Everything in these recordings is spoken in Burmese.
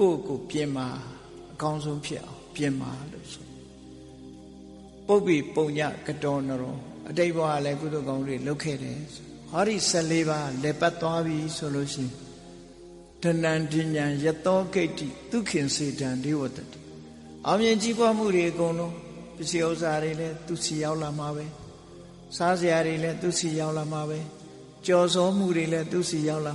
ကိုယ့်ကိုပြင်မာအကောင်းဆုံးဖြစ်အောင်ပြင်မာလို့ဆိုပုပ္ပိပုံညကတော်နရောအတိတ်ဘဝလည်းကုသိုလ်ကောင်းတွေလုပ်ခဲ့တယ်ဟောဒီ14ပါးလက်ပတ်သွားပြီဆိုလို့ရှိရင်တဏ္ဍဉ္ဉံယတောဂိတ္တိဒုခင်စေတံဒေဝတတိအောင်မြင်ကြီးပွားမှုတွေအကုန်လုံးပစ္စည်းဥစ္စာတွေလည်းသူစီရောက်လာမှာပဲစားစရာတွေလည်းသူစီရောက်လာမှာပဲကြော်စောမှုတွေလည်းသူစီရောက်လာ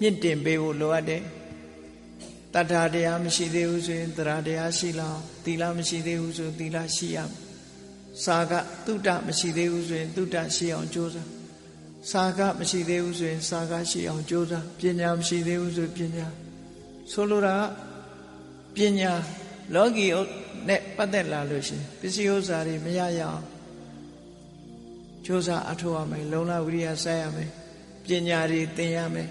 မြင့်တင်ပေးဖို့လိုအပ်တယ်တတ္ထာတရားမရှိသေးဘူးဆိုရင်တရားတရားရှိလောက်သီလမရှိသေးဘူးဆိုသီလရှိရမယ်စာကတုဒ္ဒမရှိသေးဘူးဆိုရင်တုဒ္ဒရှိအောင်ကြိုးစားစာကမရှိသေးဘူးဆိုရင် စာကရှိအောင်ကြိုးစားပညာမရှိသေးဘူးဆိုပညာဆိုလိုတာပညာလောကီနဲ့ပတ်သက်လာလို့ရှိရင်ပစ္စည်းဥစ္စာတွေမရရအောင်ကြိုးစားအထောက်အမယ်လုံလဝိရိယစိုက်ရမယ်ပညာတွေသင်ရမယ်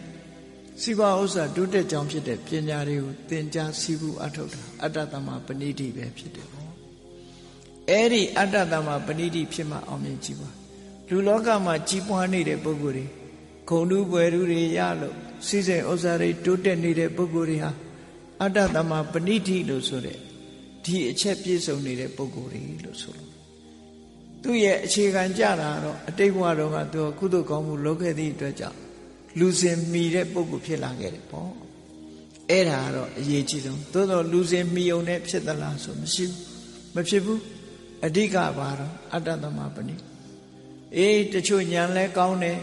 စီးပွားဥစ္စာဒုတက်ကြောင့်ဖြစ်တဲ့ပညာတွေကိုသင်ကြားစီးပူးအထောက်တာအတ္တသမပဏိတိပဲဖြစ်တယ်ပေါ့အဲ့ဒီအတ္တသမပဏိတိဖြစ်မှအောင်မြင်ကြည့်ပါလူလောကမှာကြီးပွားနေတဲ့ပုဂ္ဂိုလ်တွေဂုံတူပွယ်တူတွေရလို့စီးစိမ်ဥစ္စာတွေတိုးတက်နေတဲ့ပုဂ္ဂိုလ်တွေဟာအတ္တသမပဏိတိလို့ဆိုတဲ့ဒီအချက်ပြည့်စုံနေတဲ့ပုဂ္ဂိုလ်တွေလို့ဆိုလို့သူ့ရဲ့အခြေခံကြတာတော့အတိတ်ဘဝတော့ကသူကုသိုလ်ကောင်းမှုလုပ်ခဲ့သည့်အတွက်ကြောင့် လူစင်မီတဲ့ပုဂ္ဂိုလ်ဖြစ်လာခဲ့တယ်ပေါ့အဲ့ဒါကတော့အရေးကြီးဆုံးသို့တော့လူစင်မီုံနဲ့ဖြစ်သလားဆိုမရှိဘူးမဖြစ်ဘူးအဓိကပါတော့အတ္တသမပဏိအေးတချို့ညာလဲကောင်းတယ်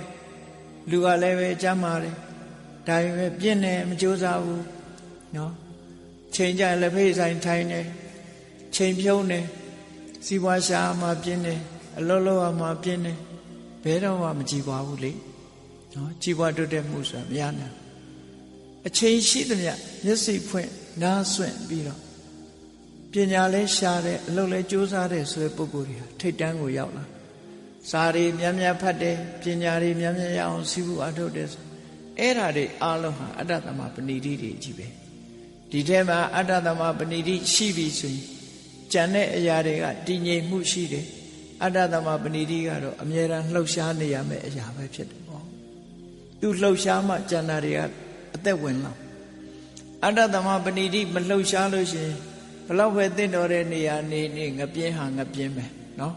လူကလည်းပဲကြမ်းပါတယ်ဒါပေမဲ့ပြင်းတယ်မကြိုးစားဘူးနော်ချိန်ကြလက်ဖေးဆိုင်ထိုင်းတယ်ချိန်ဖြုံးတယ်စီးပွားရှာမှပြင်းတယ်အလုံးလုံးမှပြင်းတယ်ဘယ်တော့မှမကြည်ပါဘူးလေ နော်ကြည်ပွားတိုးတက်မှုဆိုတာမရနိုင်အချိန်ရှိသမျှမျက်စိဖွင့်နားဆွင့်ပြီးတော့ပညာလဲရှားတယ်အလုပ်လဲကြိုးစားတယ်ဆိုတဲ့ပုဂ္ဂိုလ်တွေဟာထိတ်တန်းကိုရောက်လာစာတွေများများဖတ်တယ်ပညာတွေများများရအောင်စီးပူအထုတ်တယ်ဆိုအဲ့ဓာတွေအားလုံးဟာအတ္တသမပဏိတိတွေကြီးပဲဒီထဲမှာအတ္တသမပဏိတိရှိပြီဆိုရင်ကြံတဲ့အရာတွေကတည်ငြိမ်မှုရှိတယ်အတ္တသမပဏိတိကတော့အမြဲတမ်းလှုပ်ရှားနေရမယ့်အရာပဲဖြစ်တယ်ပေါ့ သူလှုပ်ရှားမှကြံတာတွေကအသက်ဝင်လာအတ္တသမပဏိတိမလှုပ်ရှားလို့ရှိရင်ဘလောက်ပဲတင့်တော်တဲ့နေရာနေနေငပြင်းဟာငပြင်းပဲနော်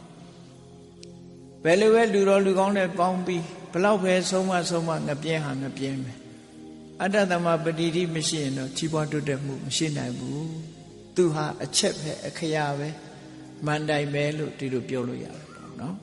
ဘယ်လိုပဲလူတော်လူကောင်းနဲ့ပေါင်းပြီးဘလောက်ပဲဆုံးမဆုံးမငပြင်းဟာငပြင်းပဲအတ္တသမပဏိတိမရှိရင်တော့ကြီးပွားတိုးတက်မှုမရှိနိုင်ဘူးသူဟာအချက်ပဲအခရာပဲမန်တိုင်ပဲလို့ဒီလိုပြောလို့ရတယ်ပေါ့နော်